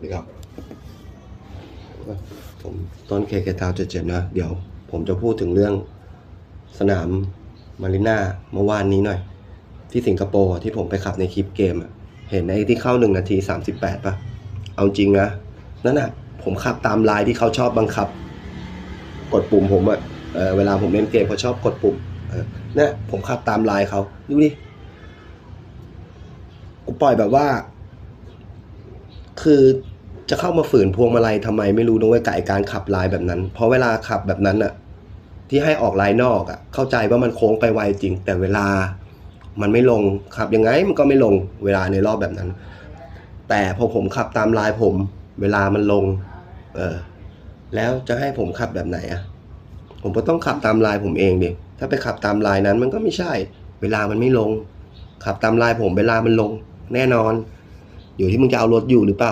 วัสดีครับ ผมต้นเคเคทาวเจ็ดเจ็ดนะ เดี๋ยวผมจะพูดถึงเรื่องสนามมาริน่าเมื่อวานนี้หน่อย ที่สิงคโปร์ที่ผมไปขับในคลิปเกมเห็นไอ้ที่เข้าหนึ่งนาทีสามสิบแปดป่ะ เอาจริงนะ นั่นน่ะ ผมขับตามลายที่เขาชอบบังคับ กดปุ่มผมอะเออเวลาผมเล่นเกมเขาชอบกดปุ่มเออเนี่ยผมขับตามลายเขาดูดิกูปล่อยแบบว่า คือ จะเข้ามาฝืนพวงมาลัยทำไมไม่รู้นะเว้ยกับไอการขับลายแบบนั้น เพราะเวลาขับแบบนั้นอะที่ให้ออกลายนอกอะเข้าใจว่ามันโค้งไปไวจริง แต่เวลามันไม่ลงขับยังไงมันก็ไม่ลงเวลาในรอบแบบนั้น แต่พอผมขับตามลายผม เวลามันลง เออ แล้วจะให้ผมขับแบบไหนอะผมก็ต้องขับตามลายผมเองดิถ้าไปขับตามลายนั้นมันก็ไม่ใช่ เวลามันไม่ลง ขับตามลายผมเวลามันลง แน่นอน อยู่ที่มึงจะเอารถอยู่หรือเปล่า